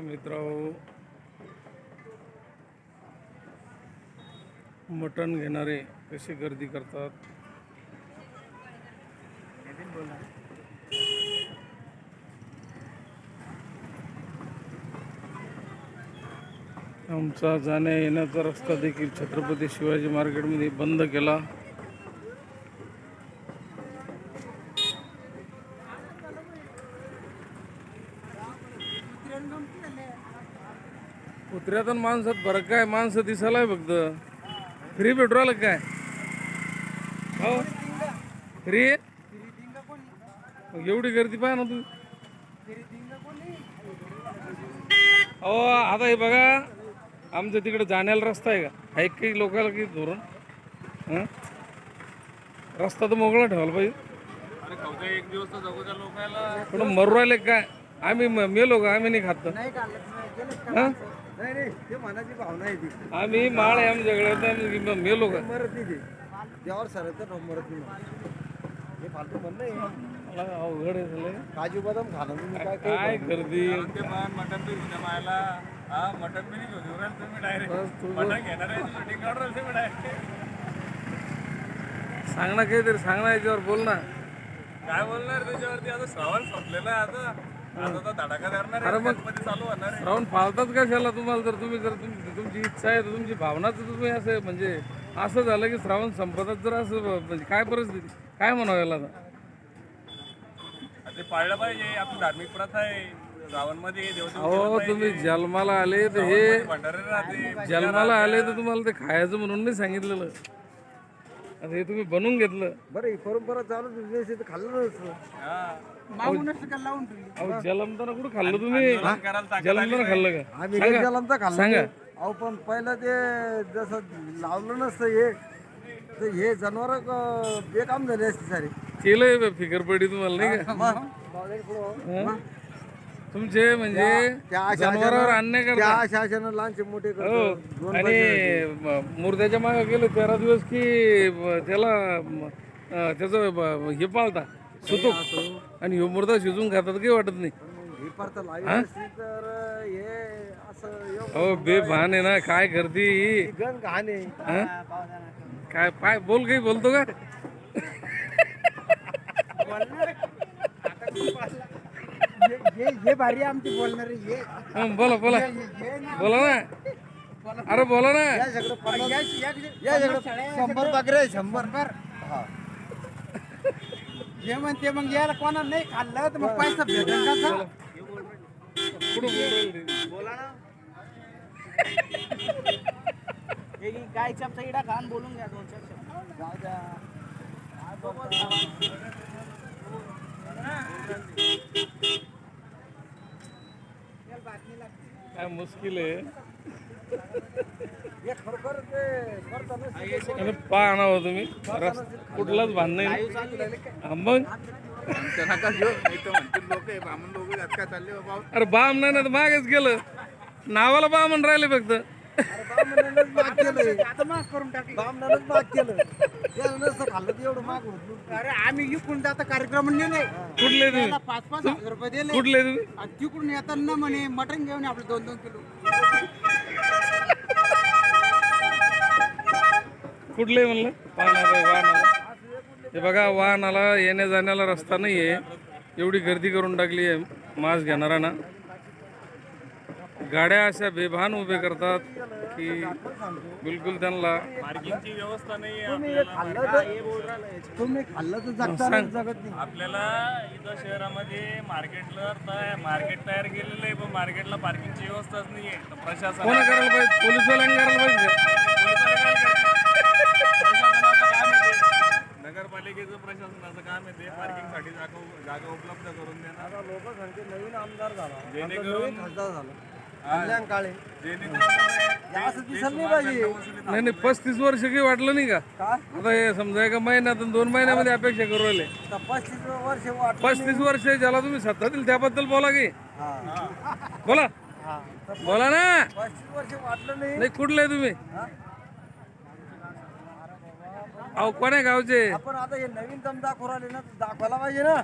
मित्र मटण घेणारे कशी गर्दी करतात? आमचा जाण्या येण्याचा रस्ता देखील छत्रपती शिवाजी मार्केटमध्ये बंद केला. उतऱ्यातून माणसात फरक काय? माणसं दिसायला फक्त. फ्री पेट्रोल काय? हो? फ्री एवढी गर्दी पाहा ना तू अहो आता हे बघा. आमच्या तिकडे जाण्याला रस्ता आहे का? आहे काही लोकांना काही धोरण हं? रस्ता तर मोकळा ठेवायला पाहिजे. एक दिवस लोकांना पण मरू राहिले काय? आम्ही म- मेलो का? आम्ही नाही खात हं? नाही नाही ते मनाची भावना आहे ती. आम्ही माळ आहे म- मेलो का? मरत नाही ते. देवावर सर तर मरत नाही हे फालतू म्हणणं आहे मला अवघड आहे झालंय. काजू बदाम खाणं काय काय गर्दी मटन बी घेऊन मायला. हा मटन बी नाही घेऊन येऊ राहिले तुम्ही डायरेक्ट मटन घेणार आहे शूटिंग काढून राहिले तुम्ही डायरेक्ट सांग ना काहीतरी सांग ना याच्यावर बोल ना. काय बोलणार त्याच्यावरती? आता श्रावण संपलेला आहे आता. राहून फालतात कशाला तुम्हाला? जर तुम्ही जर तुम- तुमची इच्छा आहे तर तुमची भावना तर तुम्ही असं म्हणजे असं झालं की श्रावण संपतात जर असं म्हणजे काय परिस्थिती? काय म्हणावं याला ते पाळलं पाहिजे आपली धार्मिक प्रथा आहे. अहो तुम्ही जन्माला आले तर हे जन्माला आले तर तुम्हाला ते खायचं म्हणून नाही सांगितलेलं. आता हे तुम्ही बनवून घेतलं. बरं ही परंपरा चालू बिझनेस खाल्लं नसतं हा. अहो जलमताना कुठं खाल्लं तुम्ही? जलमताना खाल्लं का? आम्ही सांगा. जलमता खाल्लं. सांगा. अहो पण पहिलं ते जसं लावलं नसतं हे तर हे जनावर बेकाम झाले असते सारे. केलंय फिकर पडी तुम्हाला नाही का? हं? तुमचे म्हणजे जनावरावर अन्याय त्या करता. अशा अशानं लहानचे मोठे हो दोन आणि म- मुर्द्याच्या मागे गेले तेरा दिवस की ब- त्याला म- अं, त्याचं ब- हे पाळता सुतूक. आणि ह्यो मुर्दा शिजून खातात काही वाटत नाही. ही परत तर हे असं एवढं अहो बेभान आहे ना काय करते ही? गण घाण आहे. हं? काय पाय बोल काही बोलतो का? हे- हे भारी आमची बोलणारे हे हं, बोला बोला. बोला ना. अरे बोला ना. या सगळं पन्नास या सगळं शंभर बकरे आहे, शंभर. हा. जे म्हणते मग याला कोणा नाही खाल्लं तर मग पैसा भेटेल का कुठं बोल राहिले ते? हे गाय चापचा इडा खान बोलून घ्या दोन चार शब्द. काय मुश्किल आहे. खरोखर ते करता नसतं. आणि पहा ना हो तुम्ही. कुठलाच भान नाही मग? अरे बाम नाही ना तर मागेच गेलं. नावाला बामन राहिले फक्त. अरे बामणानंच माग केलं. आता माग करून टाकलं. बामणानंच माग केलं. त्यानं नसतं खाल्लं तर एवढं माग होत. नव्हतं. अरे आम्ही इकडून जाता कार्यक्रम नेले. कुठले तुम्ही? पाच पाच हजार रुपये दिले. कुठले तुम्ही? आणि तिकडून येताना म्हणे मटण घेऊन ये आपलं दोन दोन किलो. कुठले म्हणलं? वाहन वाहनाला. हे बघा वाहनाला येण्या जाण्याला रस्ता नाही आहे एवढी गर्दी करून टाकली आहे मास्क घेणारा ना. गाड्या अशा बेभान उभे करतात की बिलकुल त्यांना पार्किंगची व्यवस्था नाही तुम्ही हे खाल्लं तर तुम्ही खाल्लं तर जगता नाही, जगत नाही. आपल्याला इथं शहरामध्ये मार्केटला तयार मार्केट तयार केलेलं आहे पण मार्केटला पार्किंगची व्यवस्थाच नाही आहे. तर प्रशासन कोणा करायला पाहिजे? पोलिसवाल्यांना करायला पाहिजे? प्रशासनाचं काम आहे ते. नगरपालिकेचं प्रशासनाचं काम आहे ते. पार्किंगसाठी जागा जागा उपलब्ध करून देणार. आता लोक सांगते नवीन आमदार झाला. जेणेकरून- खासदार झाला. कल्याण काळे. जेणेकरून हे. असं दिसत नाही पाहिजे. नाही नाही पस्तीस वर्ष काही वाटलं नाही का? आता हे समजा एका महिन्यातून दोन महिन्यामध्ये अपेक्षा करू राहिले. आता पस्तीस वर्ष वाट पस्तीस वर्ष ज्याला तुम्ही सत्ता दिली त्याबद्दल बोला की. हा. बोला. हा. तर बोला ना. पस्तीस वर्ष वाटलं नाही. नाही कुठले तुम्ही? हा? अहो कोण्या गावचे? आपण आता हे नवीन दम दाखवून आले ना तर दाखवायला पाहिजे ना.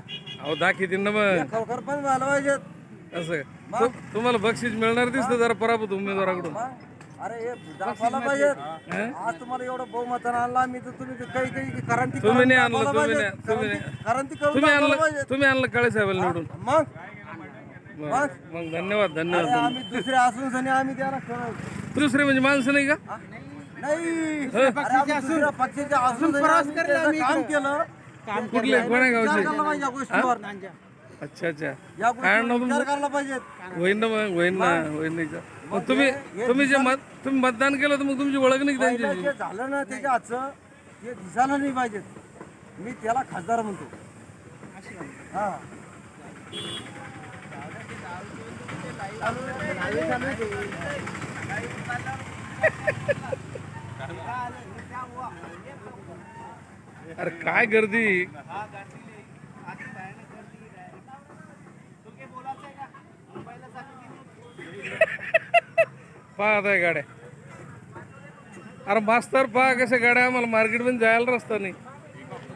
अहो दाखी ना मग. खरोखर पण झालं पाहिजे असं तु- तुम्हाला बक्षीस मिळणार दिसतं जरा पराभूत उमेदवाराकडून. मग? अरे हे दाखवायला पाहिजे. आज तुम्हाला एवढं बहुमतानं आणला मी तर तुम्ही काही काही क्रांती तुम्ही करून नाही आणलं, दाखवायला तुम्ही पाहिजे. नाही- तुम्ही क्रांती- क्रांती करून तुम्ही दाखवायला आणलं पाहिजे. तुम्ही आणलं काळे साहेबांना निवडून. मग? मग मग? धन्यवाद अरे धन्यवाद आम्ही दुसरे असून सनी आम्ही त्याला. दुसरे म्हणजे माणसं नाही का? नाही. अरे आम्ही दुसऱ्या पक्षाचे असून सनी आम्ही त्याचं काम केलं. कुठले कोण्या विचार गावचे? करायला पाहिजे या गोष्टीवर. अच्छा अच्छा. या गोष्टीवर विचार करायला पाहिजे होईन ना मग होईन ना होईन नाही का? मग तुम्ही तुम्ही जे मत तुम्ही मतदान केलं तर मग तुमची ओळख नाही का पहिलं त्यांची. जे झालं ना त्याच्या आजचं ते दिसायला नाही पाहिजे मी त्याला खासदार म्हणतो. हा. अरे काय गर्दी. पाहत आहे गाड्या. अरे मास्तर पहा कशा गाड्या आम्हाला मार्केटमध्ये जायला रस्ता नाही.